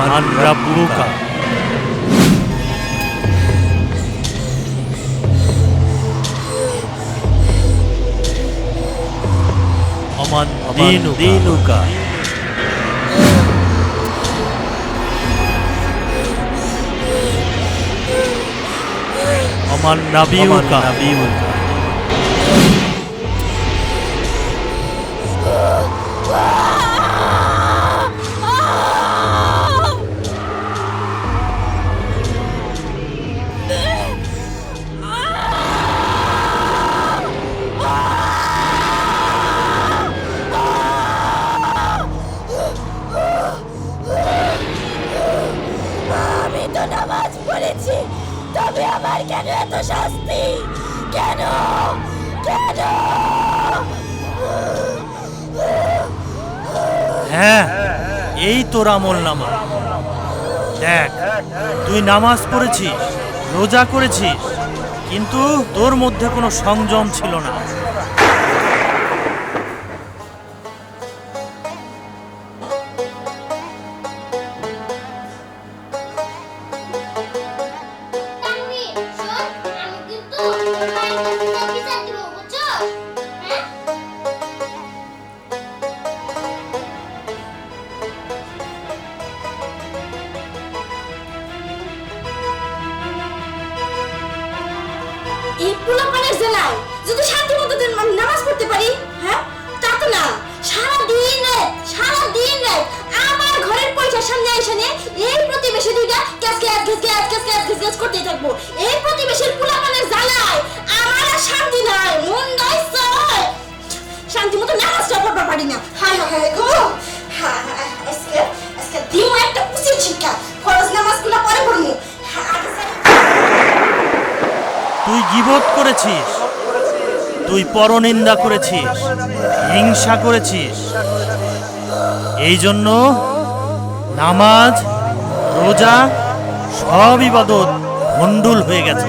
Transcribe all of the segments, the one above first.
महान रब्बू का। अमन दीनू का। अमन का। का। কেন কেন হ্যাঁ এই তোর আমল নামা। দেখ, তুই নামাজ পড়েছিস, রোজা করেছিস, কিন্তু তোর মধ্যে কোনো সংযম ছিল না। সামনে এসে নিয়ে এই প্রতিবেশী দুইটা ক্যাস ক্যাস ঘেস ক্যাস ক্যাস ক্যাস ঘেস ঘেস করতেই থাকব। এই প্রতিবেশীর পোলা মানে জ্বালায় আমার শান্তি নাই মন নাই শান্তি মতো নামাজটা পড়বা পারি না। হ্যাঁ হ্যাঁ গো। হ্যাঁ আজকে আজকে দিও একটা উচিত শিক্ষা। ফরজ নামাজগুলো পরে পড়মু। হ্যাঁ, তুই গিবত করেছিস, তুই পরনিন্দা করেছিস, হিংসা করেছিস। এই জন্য নামাজ রোজা সব ইবাদত মন্ডুল হয়ে গেছে।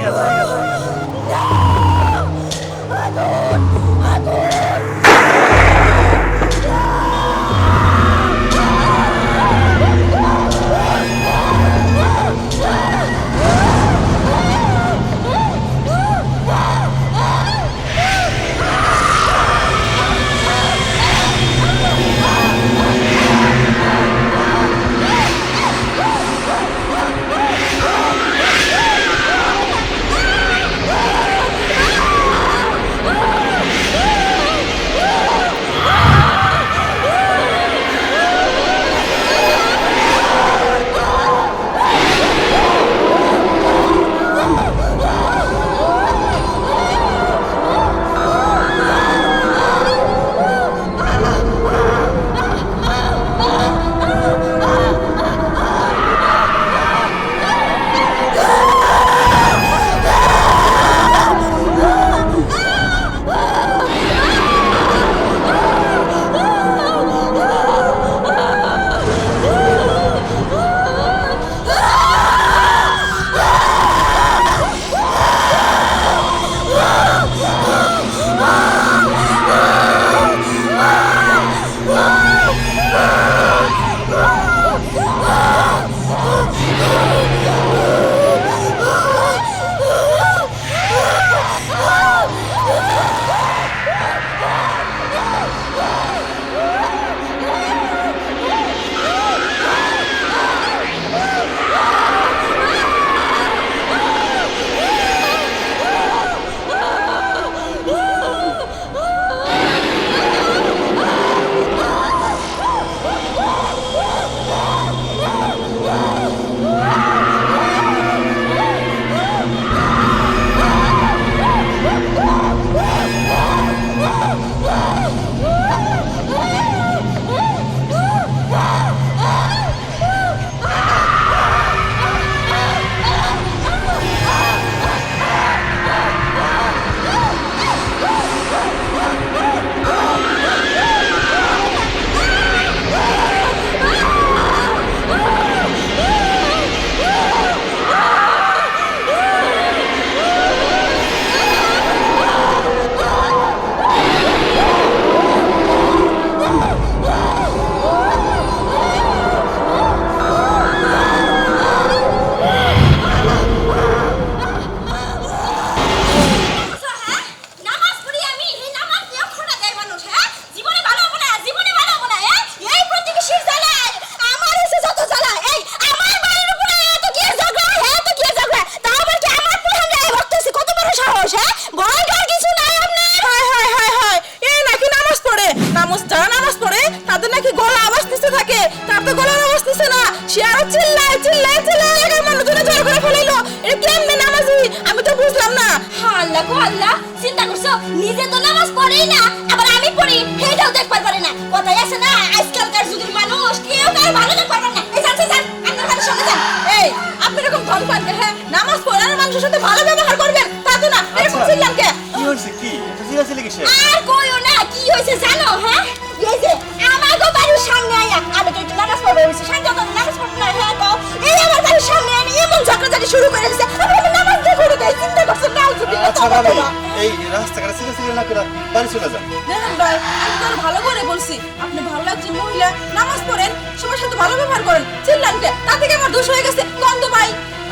হ্যাঁ নামাজ পড়ার মানুষের সাথে ভালো ব্যবহার করবেন তা তো না। এরকম আচ্ছা। ছিলাম কে? কি হইছে কি? জিরা ছিল কিসে? আর কইও না কি হইছে জানো হ্যাঁ? এই যে আমার গো বাড়ির সামনে আয়া আমি তো নামাজ পড়ব হইছে সামনে তো নামাজ পড়ব না হ্যাঁ কও এই আমার বাড়ির সামনে আমি এমন ঝগড়াঝাটি শুরু করে দিছে। আমি নামাজ তো করে দেই চিন্তা করছ না উঠি আচ্ছা ভাবি এই রাস্তাঘাটে সিরা সিরা না করে বাড়ি চলে যান। দেখেন ভাই আমি তো ভালো করে বলছি। আপনি ভালো একজন মহিলা নামাজ পড়েন সবার সাথে ভালো ব্যবহার করেন। চিল্লানকে তা থেকে আমার দোষ হয়ে গেছে। কন্দম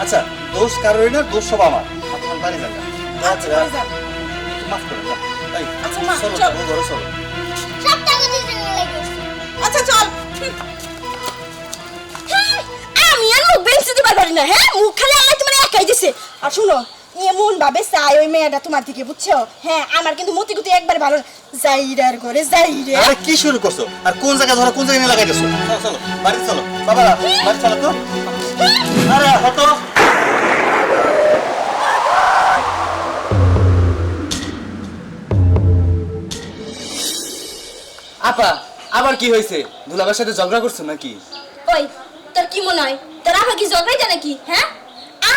আচ্ছা দোষ কারোরই না দোষ সব আমার। আপনার বাড়ি যান আচ্ছা মাফ না আচ্ছা, মা, চলো চল। ও ঘরে চলো সব টাকা দিয়ে জন্য লাগিয়েছে আচ্ছা চল। আমি আর মুখ বেঞ্চে দিবার পারি না হ্যাঁ মুখ খালি আল্লাহ তোমার একাই দিছে। আর শুনো এমন ভাবে চাই ওই মেয়েটা তোমার দিকে বুঝছ? হ্যাঁ আমার কিন্তু মতি গতি একবার ভালো। যাইরার ঘরে যাইরে। আরে কি শুরু করছ? আর কোন জায়গা ধরো কোন জায়গায় লাগাই দিছো চলো চলো বাড়ি চলো। বাবা বাড়ি চলো তো। আরে হতো আপা, আবার কি হয়েছে? দুলাবার সাথে ঝগড়া করছ নাকি? ওই, তোর কি মনে হয়? তোর আবার কি জগাইটা নাকি হ্যাঁ?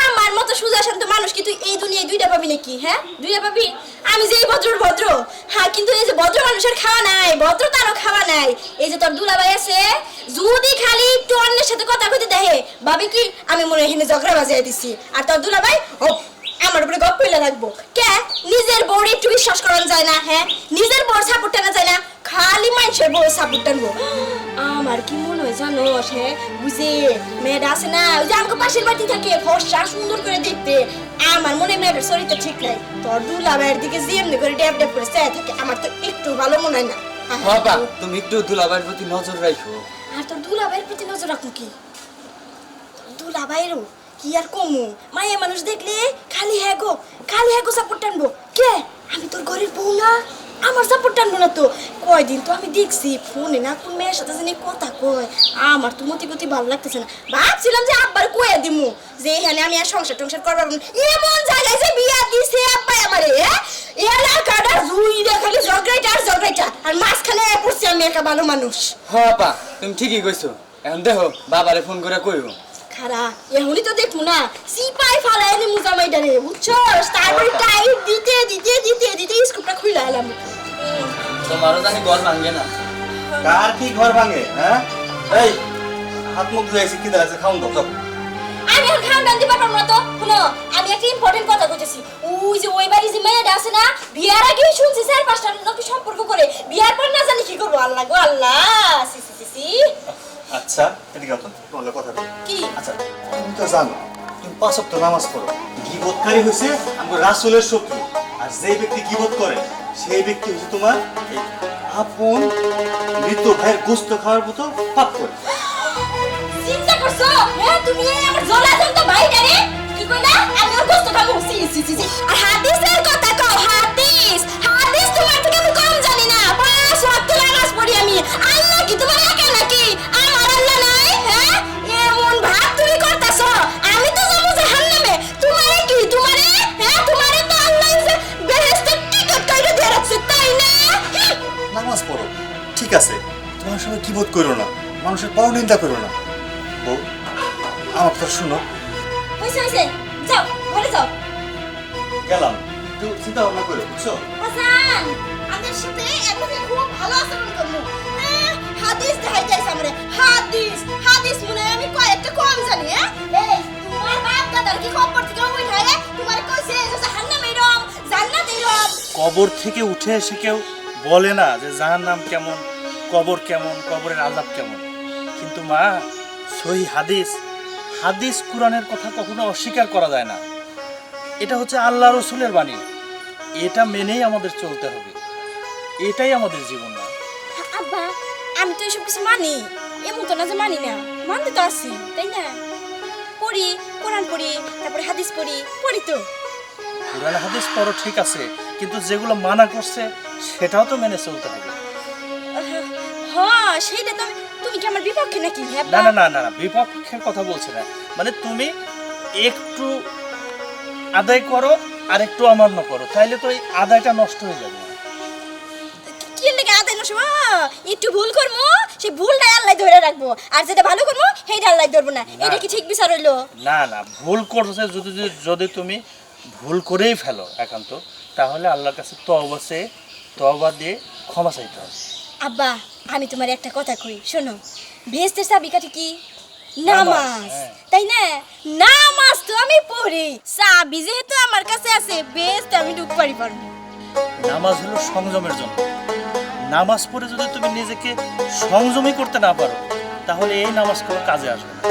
আমার মতো সুজা শান্ত মানুষ কি তুই এই দুনিয়ায় দুইটা পাবি নাকি হ্যাঁ? দুইটা পাবি? আমি যে এই ভদ্রর ভদ্র হ্যাঁ কিন্তু এই যে ভদ্র মানুষের খাওয়া নাই ভদ্র তারও খাওয়া নাই, এই যে তোর দুলাভাই আছে, যদি খালি একটু অন্যের সাথে কথা কইতে দেখে, ভাবি কি, আমি মনে এখানে ঝগড়া বাজিয়ে দিছি। আর তোর দুলাভাই ও আমার উপরে গপ কইলা রাখব। কে? নিজের বউর একটু বিশ্বাস করা যায় না হ্যাঁ? নিজের বউর সাপোর্ট টানা যায় না। খালি মানুষের বউ সাপোর্ট টানবো আমার কি মনে হয় জানো হ্যাঁ বুঝে মেয়েটা আছে না ওই যে আমাকে পাশের বাড়ি থাকে ফর্সা সুন্দর করে দেখতে। আমার মনে মেয়েটার শরীরটা ঠিক নাই। তোর দুলা ভাইয়ের দিকে যে এমনি করে ড্যাপ ড্যাপ করে চেয়ে থাকে আমার তো একটু ভালো মনে হয় না। বাবা তুমি একটু দুলাবার প্রতি নজর রাখো। আর তোর দুলা ভাইয়ের প্রতি নজর রাখো কি? দুলা ভাইয়েরও কি আর কমু? মায়ের মানুষ দেখলে খালি হ্যাঁ গো খালি হ্যাঁ গো সাপোর্ট টানবো কে? আমি তোর ঘরের বউ না? আমার সাপোর্ট টানবো না তো। কয়দিন তো আমি দেখছি, ফোনে না, কোন মেয়ের সাথে জানি কথা কয়। আমার তো মতি গতি ভালো লাগতেছে না। ভাবছিলাম যে আব্বার কয়ে দিমু, যে এখানে আমি আর সংসার টংসার করবার। এমন জায়গায় যে বিয়া দিছে আব্বাই আমারে হ্যাঁ এলাকাটা জুই খালি ঝগড়াইটা আর ঝগড়াইটা। আর মাঝখানে পড়ছি আমি একা ভালো মানুষ। হ আপা, তুমি ঠিকই কইছো। এখন দেখো, বাবারে ফোন করে কইও। খারা। এমনই তো দেখব না সিপাই ফালাই নি মুজামাইটা রে বুঝছস? তারপরে টাইট দিতে দিতে দিতে দিতে স্কুপটা খুলে এলাম। তোমারও জানি গল ভাঙ্গে না। কার কি ঘর ভাঙে হ্যাঁ? এই হাত মুখ ধুয়েছি কি দাঁড়াচ্ছে খাউন দাও আমি আর খান দান পারব না তো। শুনো আমি একটা ইম্পর্টেন্ট কথা কইতেছি। ওই যে ওই বাড়ি যে মেয়েটা আছে না বিয়ার আগে শুনছি স্যার পাঁচটা নাকি সম্পর্ক করে। বিয়ার পর না জানি কি করব আল্লাহ গো আল্লাহ। সি সি সি সি। আচ্ছা এদিকে তো তোমার কথা কি? আচ্ছা। তুমি তো জানো তুমি পাঁচ সপ্তাহ নামাজ পড়ো। গিবতকারী হয়েছে আমার রাসুলের শত্রু আর যে ব্যক্তি গিবত করে সেই ব্যক্তি হচ্ছে তোমার আপন মৃত ভাইয়ের গোস্ত খাওয়ার মতো পাপ করে। চিন্তা করছ? হ্যাঁ তুমি এই আমার জলা জন্ত ভাইটা রে? কি কইলা? আমি ওর গোস্ত খাব। সি সি সি সি। আর হাদিসের কথা কও হাদিস। হাদিস তোমার থেকে আমি কম জানি না। পাঁচ ওয়াক্ত নামাজ পড়ি আমি। ঠিক আছে। তোমার সঙ্গে কিবোধ করো না? মানুষের পর নিন্দা করো না। বউ আমার তো শুনো। হইছে হইছে। যাও ঘরে যাও। গেলাম। একটু চিন্তা ভাবনা করো বুঝছ? হাসান আমাদের সাথে এখন খুব ভালো আচরণ করব হাদিস দেখাই যাইছে আমারে। হাদিস হাদিস মনে আমি কয়েকটা কম জানি হ্যাঁ? এই তোমার বাপ দাদার কি খবর থেকে উঠায় তোমার কইছে যে জাহান্নাম এরম জান্নাত এরম কবর থেকে উঠে এসে কেউ বলে না যে জাহার নাম কেমন। কবর কেমন কবরের আজাব কেমন? কিন্তু মা সহি হাদিস হাদিস কোরআনের কথা কখনো অস্বীকার করা যায় না। এটা হচ্ছে আল্লাহ রসুলের বাণী। এটা মেনেই আমাদের চলতে হবে। এটাই আমাদের জীবন না আব্বা আমি তো এসব কিছু মানি। এমন তো না যে মানি না। মানতে তো আছি তাই না? পড়ি কোরআন পড়ি তারপরে হাদিস পড়ি পড়ি তো। কোরআন হাদিস পড়ো ঠিক আছে কিন্তু যেগুলো মানা করছে সেটাও তো মেনে চলতে হবে। সেইটা তো তুমি কি আমার বিপক্ষে নাকি হ্যাঁ না না না না বিপক্ষের কথা বলছি না। মানে তুমি একটু আদায় করো আর একটু অমান্য করো। তাইলে তো এই আদায়টা নষ্ট হয়ে যাবে। কি লেগে আদায় নষ্ট? একটু ভুল করব সেই ভুলটা আল্লাহ ধরে রাখব। আর যেটা ভালো করব সেইটা আল্লাহ ধরবো না। এটা কি ঠিক বিচার হইল? না না ভুল করছে যদি যদি- তুমি ভুল করেই ফেলো একান্ত তাহলে আল্লাহর কাছে তবা চেয়ে তবা দিয়ে ক্ষমা চাইতে হবে। আব্বা আমি তোমার একটা কথা কই শোনো। ভেস্তের চাবিকাঠি কি? নামাজ। হ্যাঁ। তাই না? নামাজ তো আমি পড়ি। চাবি যেহেতু আমার কাছে আছে বেস্ট আমি ঢুক পারি পারব নামাজ হলো সংযমের জন্য। নামাজ পড়ে যদি তুমি নিজেকে সংযমই করতে না পারো তাহলে এই নামাজ কোনো কাজে আসবে না।